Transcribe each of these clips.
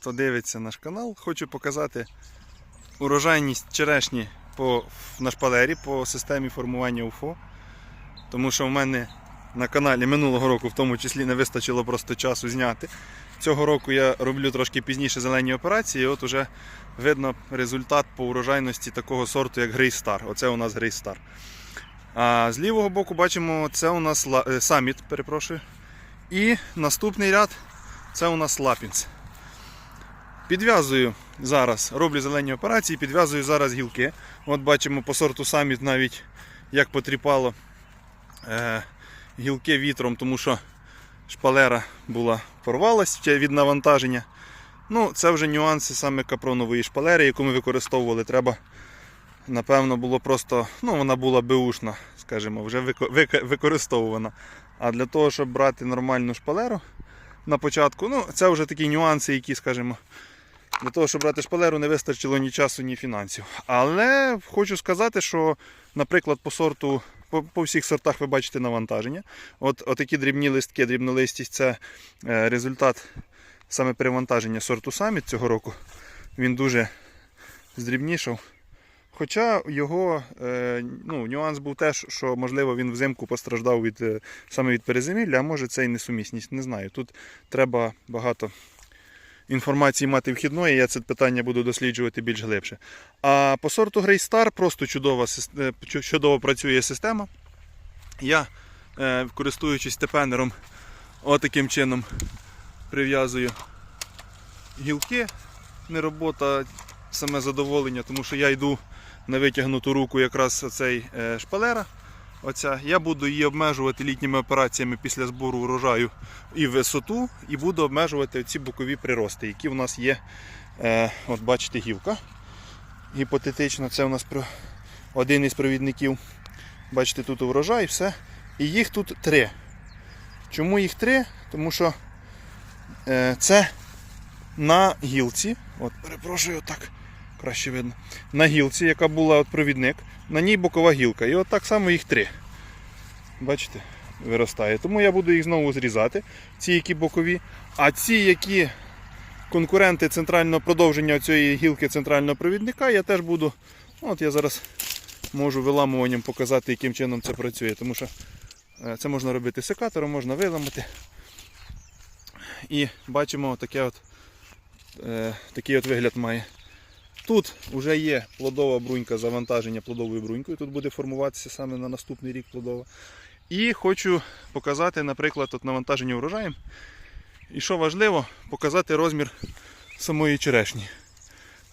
хто дивиться наш канал, хочу показати урожайність черешні по, на шпалері по системі формування УФО. Тому що в мене на каналі минулого року в тому числі не вистачило просто часу зняти. Цього року я роблю трошки пізніше зелені операції, і от уже видно результат по урожайності такого сорту, як Grey Star. Оце у нас Grey Star. А з лівого боку бачимо, це у нас ла- е, саміт, перепрошую. І наступний ряд це у нас лапінс. Підв'язую зараз, роблю зелені операції, підв'язую зараз гілки. От бачимо по сорту саміт навіть як потріпало е, гілки вітром, тому що шпалера була порвалась від навантаження. Ну, це вже нюанси саме капронової шпалери, яку ми використовували. Треба, напевно, було просто, ну, вона була беушна, скажімо, вже використовувана. А для того, щоб брати нормальну шпалеру на початку, ну, це вже такі нюанси, які, скажімо, для того, щоб брати шпалеру, не вистачило ні часу, ні фінансів. Але хочу сказати, що, наприклад, по сорту, по, по всіх сортах ви бачите навантаження. От, отакі дрібні листки, дрібнолистість це е, результат саме перевантаження сорту саміт цього року. Він дуже здрібнішав. Хоча його е, ну, нюанс був теж, що можливо він взимку постраждав від, е, саме від перезимілля, а може це і несумісність. Не знаю. Тут треба багато інформації мати вхідної, я це питання буду досліджувати більш глибше. А по сорту Grey Star просто чудова, е, чу- чудово працює система. Я, е, користуючись тепенером, отаким чином прив'язую гілки. Не робота, саме задоволення, тому що я йду на витягнуту руку якраз оцей е, шпалера. Оця. Я буду її обмежувати літніми операціями після збору урожаю і висоту, і буду обмежувати ці бокові прирости, які в нас є. Е, от бачите, гілка. Гіпотетично, це у нас один із провідників. Бачите, тут урожай, все. І їх тут три. Чому їх три? Тому що е, це на гілці. От, перепрошую, так краще видно. На гілці, яка була от провідник, на ній бокова гілка. І от так само їх три. Бачите, виростає. Тому я буду їх знову зрізати, ці, які бокові. А ці, які конкуренти центрального продовження цієї гілки центрального провідника, я теж буду. От я зараз можу виламуванням показати, яким чином це працює. Тому що е, це можна робити секатором, можна виламати. І бачимо таке от, е, такий от вигляд має. Тут вже є плодова брунька, завантаження плодовою брунькою. Тут буде формуватися саме на наступний рік плодова. І хочу показати, наприклад, от навантаження урожаєм. І що важливо, показати розмір самої черешні.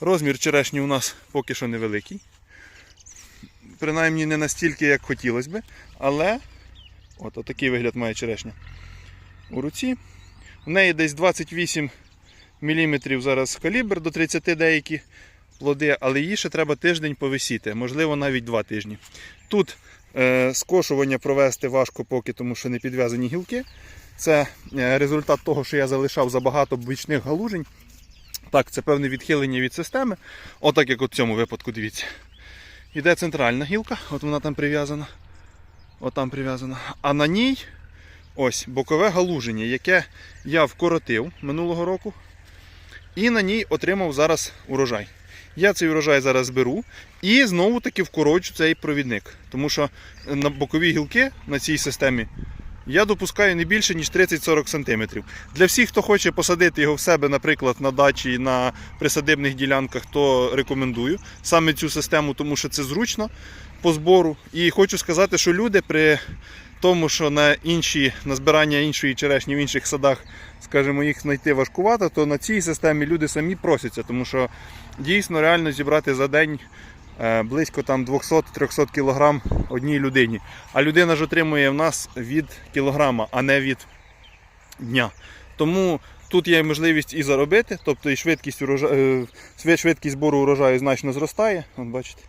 Розмір черешні у нас поки що невеликий. Принаймні не настільки, як хотілося би, але от, от такий вигляд має черешня у руці. У неї десь 28 мм зараз калібр, до 30 деякі плоди, але її ще треба тиждень повисіти, можливо навіть два тижні. Тут е, скошування провести важко поки, тому що не підв'язані гілки. Це е, результат того, що я залишав забагато бічних галужень. Так, це певне відхилення від системи. Отак, як у цьому випадку, дивіться. Іде центральна гілка, от вона там прив'язана. От там прив'язана. А на ній ось бокове галуження, яке я вкоротив минулого року. І на ній отримав зараз урожай. Я цей урожай зараз беру і знову таки вкорочу цей провідник. Тому що на бокові гілки на цій системі я допускаю не більше, ніж 30-40 см. Для всіх, хто хоче посадити його в себе, наприклад, на дачі, на присадибних ділянках, то рекомендую саме цю систему, тому що це зручно по збору. І хочу сказати, що люди при тому, що на інші, на збирання іншої черешні в інших садах, скажімо, їх знайти важкувато, то на цій системі люди самі просяться, тому що дійсно реально зібрати за день близько там 200-300 кг одній людині. А людина ж отримує в нас від кілограма, а не від дня. Тому тут є можливість і заробити, тобто і швидкість, урожа... е, швидкість збору урожаю значно зростає. От бачите.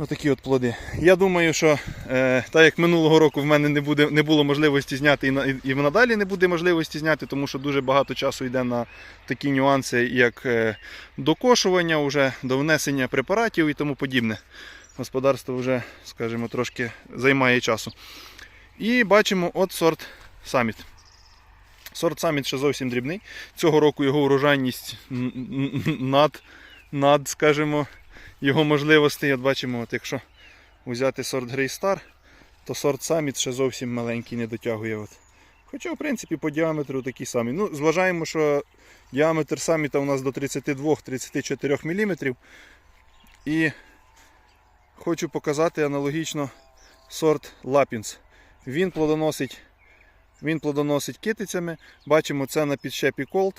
Отакі от плоди. Я думаю, що е, так як минулого року в мене не, буде, не було можливості зняти і, на, і надалі не буде можливості зняти, тому що дуже багато часу йде на такі нюанси, як е, докошування, вже, до внесення препаратів і тому подібне. Господарство вже, скажімо, трошки займає часу. І бачимо от сорт саміт. Сорт саміт ще зовсім дрібний. Цього року його урожайність над, над скажімо, його можливостей. От бачимо, от якщо взяти сорт Grey Star, то сорт саміт ще зовсім маленький, не дотягує. От. Хоча, в принципі, по діаметру такі самі. Ну, зважаємо, що діаметр саміта у нас до 32-34 мм. І хочу показати аналогічно сорт Лапінс. Він плодоносить, він плодоносить китицями. Бачимо, це на підщепі Colt,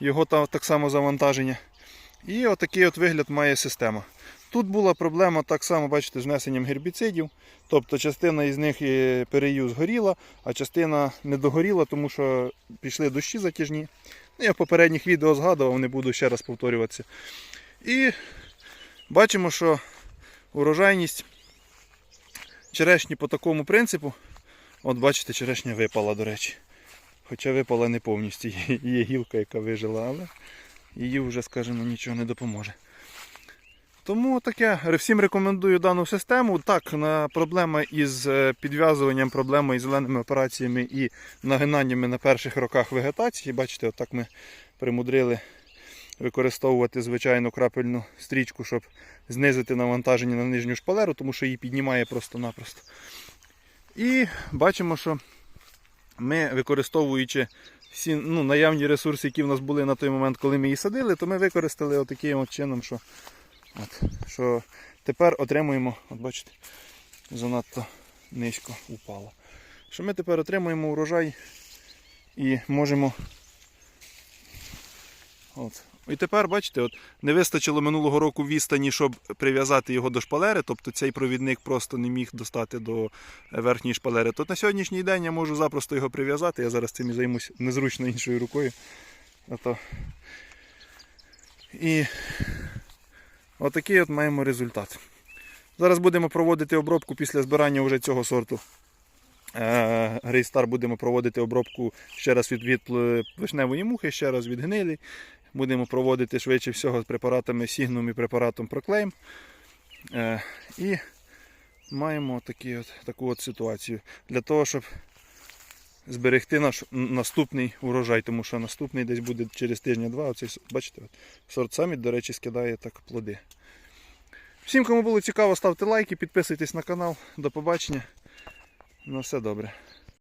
його там так само завантаження. І отакий от вигляд має система. Тут була проблема так само, бачите, з внесенням гербіцидів. Тобто частина із них і перею згоріла, а частина не догоріла, тому що пішли дощі затяжні. Ну, Я в попередніх відео згадував, не буду ще раз повторюватися. І бачимо, що урожайність черешні по такому принципу. От бачите, черешня випала, до речі. Хоча випала не повністю. Є гілка, яка вижила, але її вже, скажімо, нічого не допоможе. Тому таке, всім рекомендую дану систему. Так, на проблема із е, підв'язуванням, проблема із зеленими операціями і нагинаннями на перших роках вегетації. Бачите, отак ми примудрили використовувати звичайну крапельну стрічку, щоб знизити навантаження на нижню шпалеру, тому що її піднімає просто-напросто. І бачимо, що ми, використовуючи всі ну, наявні ресурси, які в нас були на той момент, коли ми її садили, то ми використали таким от чином, що, от, що тепер отримуємо, от бачите, занадто низько упало. Що ми тепер отримуємо урожай і можемо. От. І тепер, бачите, от не вистачило минулого року відстані, щоб прив'язати його до шпалери, тобто цей провідник просто не міг достати до е, верхньої шпалери. То на сьогоднішній день я можу запросто його прив'язати. Я зараз цим і займусь незручно іншою рукою. Ото. І отакий от маємо результат. Зараз будемо проводити обробку після збирання вже цього сорту. Грейстар будемо проводити обробку ще раз від, від е, вишневої мухи, ще раз від гнилі. Будемо проводити швидше всього з препаратами Signum і препаратом Proclaim. Е, І маємо такі от, таку от ситуацію для того, щоб зберегти наш наступний урожай, тому що наступний десь буде через. Оцей, бачите, от, сорт саміт, до речі, скидає так плоди. Всім, кому було цікаво, ставте лайки, підписуйтесь на канал. До побачення. На все добре.